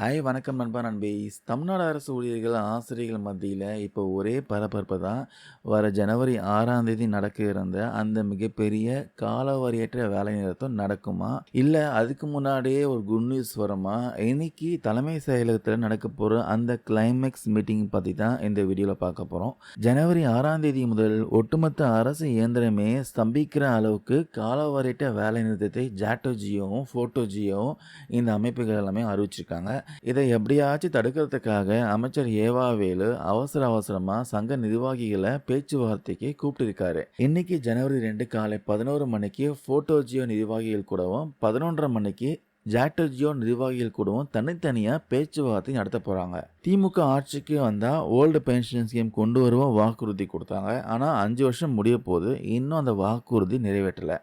Hi வணக்கம் நண்பா நண்பீஸ் தமிழ்நாடு அரசு ஊழியர்கள் ஆசிரியர்கள் மத்தியில் இப்போ ஒரே பரபரப்பு தான். வர ஜனவரி ஆறாம் தேதி நடக்க இருந்த அந்த மிகப்பெரிய காலவரியற்ற வேலைநிறுத்தம் நடக்குமா? இல்லை அதுக்கு முன்னாடியே ஒரு குட் நியூஸ் வருமா? இன்னைக்கு தலைமை செயலகத்தில் நடக்க போகிற அந்த கிளைமேக்ஸ் மீட்டிங் பற்றி தான் இந்த வீடியோவில் பார்க்க போகிறோம் ஜனவரி ஆறாம் தேதி முதல் ஒட்டுமொத்த அரசு இயந்திரமே ஸ்தம்பிக்கிற அளவுக்கு காலவரியற்ற வேலைநிறுத்தத்தை ஜாட்டோஜியோவும் ஜாட்டோ ஜியோவும் ஃபோட்டோ ஜியோவும் இந்த அமைப்புகள் எல்லாமே அறிவிச்சிருக்காங்க. இதை எப்படியாச்சும் தடுக்கிறதுக்காக அமைச்சர் ஏவாவேலு அவசர அவசரமாக சங்க நிர்வாகிகளை பேச்சுவார்த்தைக்கு கூப்பிட்டிருக்காரு. இன்னைக்கு ஜனவரி ரெண்டு காலை பதினோரு மணிக்கு போட்டோஜியோ நிர்வாகிகள் கூடவும் பதினொன்றரை மணிக்கு ஜாக்டர்ஜியோ நிர்வாகிகள் கூடவும் தனித்தனியாக பேச்சுவார்த்தை நடத்த போகிறாங்க திமுக ஆட்சிக்கு வந்தால் ஓல்டு பென்ஷன் ஸ்கீம் கொண்டு வருவோம் வாக்குறுதி கொடுத்தாங்க. ஆனால் அஞ்சு வருஷம் முடிய போது இன்னும் அந்த வாக்குறுதி நிறைவேற்றலை.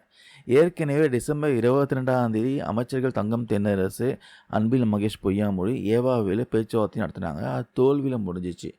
ஏற்கனவே டிசம்பர் இருபத்தி ரெண்டாம் தேதி அமைச்சர்கள் தங்கம் தென்னரசு அன்பில் மகேஷ் பொய்யாமொழி ஏவாவில் பேச்சுவார்த்தை நடத்தினாங்க. அது தோல்வியில் முடிஞ்சிச்சு.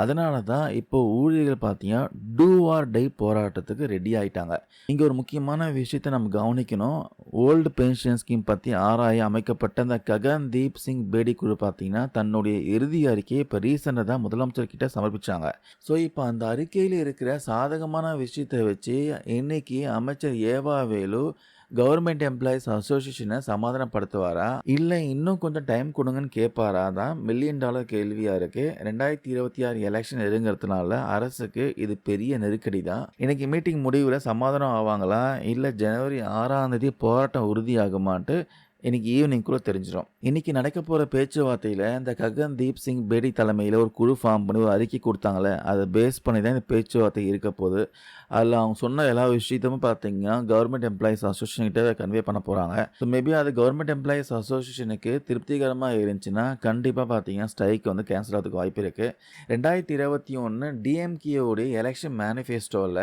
அதனால தான் இப்போ ஊழியர்கள் பார்த்தீங்கன்னா டூ ஆர் டை போராட்டத்துக்கு ரெடி ஆகிட்டாங்க இங்கே ஒரு முக்கியமான விஷயத்தை நம்ம கவனிக்கணும். ஓல்டு பென்ஷன் ஸ்கீம் பற்றி ஆராய அமைக்கப்பட்ட அந்த ககன்தீப் சிங் பேடி குழு பார்த்தீங்கன்னா தன்னுடைய இறுதி அறிக்கையை இப்போ ரீசெண்டாக தான் முதலமைச்சர்கிட்ட சமர்ப்பித்தாங்க சமர்ப்பிச்சாங்க. ஸோ இப்போ அந்த அறிக்கையில் இருக்கிற சாதகமான விஷயத்தை வச்சு இன்னைக்கு அமைச்சர் ஏவாவேலு கவர்மெண்ட் எம்ப்ளாயீஸ் அசோசியேஷனை சமாதானப்படுத்துவாரா? இல்லை இன்னும் கொஞ்சம் டைம் கொடுங்கன்னு கேட்பாரா? தான் மில்லியன் டாலர் கேள்வியாக இருக்குது ரெண்டாயிரத்தி இருபத்தி ஆறு எலெக்ஷன் நெருங்கிறதுனால அரசுக்கு இது பெரிய நெருக்கடி தான். இன்னைக்கு மீட்டிங் முடிவில் சமாதானம் ஆவாங்களா? இல்லை ஜனவரி ஆறாம் தேதி போராட்டம் உறுதியாகுமான்ட்டு இன்னைக்கு ஈவினிங்குள்ளே தெரிஞ்சிடும் இன்னைக்கு நடக்க போகிற பேச்சுவார்த்தையில் இந்த ககன் தீப் சிங் பேடி தலைமையில் ஒரு குழு ஃபார்ம் பண்ணி ஒரு அறிக்கை கொடுத்தாங்களே அதை பேஸ் பண்ணி தான் இந்த பேச்சுவார்த்தை இருக்க போகுது. அதில் அவங்க சொன்ன எல்லா விஷயத்தையும் பார்த்தீங்கன்னா கவர்மெண்ட் எம்ப்ளாயிஸ் அசோசியேஷன்கிட்ட கன்வே பண்ண போகிறாங்க ஸோ மேபி அது கவர்மெண்ட் எம்ப்ளாயிஸ் அசோசியேஷனுக்கு திருப்திகரமாக இருந்துச்சுன்னா கண்டிப்பாக பார்த்தீங்கன்னா ஸ்ட்ரைக் வந்து கேன்சல் ஆகிறதுக்கு வாய்ப்பு இருக்குது ரெண்டாயிரத்தி இருபத்தி ஒன்று டிஎம்கேவுடைய எலெக்ஷன் மேனிஃபெஸ்டோவில்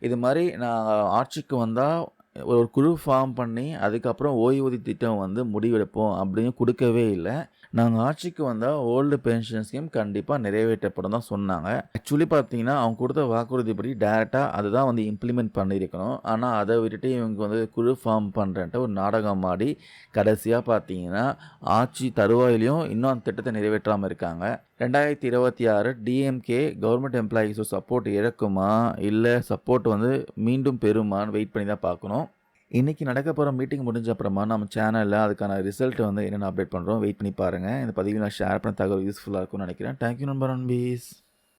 இது மாதிரி நான் ஆட்சிக்கு வந்தால் ஒரு குழு ஃபார்ம் பண்ணி அதுக்கப்புறம் ஓய்வூதிய திட்டம் வந்து முடிவெடுப்போம் அப்படின்னு கொடுக்கவே இல்லை. நாங்கள் ஆட்சிக்கு வந்தால் ஓல்டு பென்ஷன் ஸ்கீம் கண்டிப்பாக நிறைவேற்றப்படும் தான் சொன்னாங்க. ஆக்சுவலி பார்த்தீங்கன்னா அவங்க கொடுத்த வாக்குறுதிப்படி டேரெக்டாக அதுதான் வந்து இம்ப்ளிமெண்ட் பண்ணியிருக்கணும். ஆனால் அதை விட்டுட்டு இவங்க வந்து குழு ஃபார்ம் பண்ணுறன்ட்டு ஒரு நாடகம் ஆடி கடைசியாக பார்த்தீங்கன்னா ஆட்சி தருவாயிலையும் இன்னும் அந்த திட்டத்தை நிறைவேற்றாமல் இருக்காங்க. ரெண்டாயிரத்தி இருபத்தி ஆறு டிஎம்கே கவர்மெண்ட் எம்ப்ளாயீஸோ சப்போர்ட் இழக்குமா? இல்லை சப்போர்ட் வந்து மீண்டும் பெறுமான்னு வெயிட் பண்ணி தான் பார்க்கணும். இன்றைக்கி நடக்க போகிற மீட்டிங் முடிஞ்ச அப்புறமா நம்ம சேனலில் அதுக்கான ரிசல்ட் வந்து என்னென்ன அப்டேட் பண்ணுறோம் வெயிட் பண்ணி பாருங்கள் இந்த பதிவில் நான் ஷேர் பண்ண தகவல் யூஸ்ஃபுல்லாக இருக்கும்னு நினைக்கிறேன். Thank you number one piece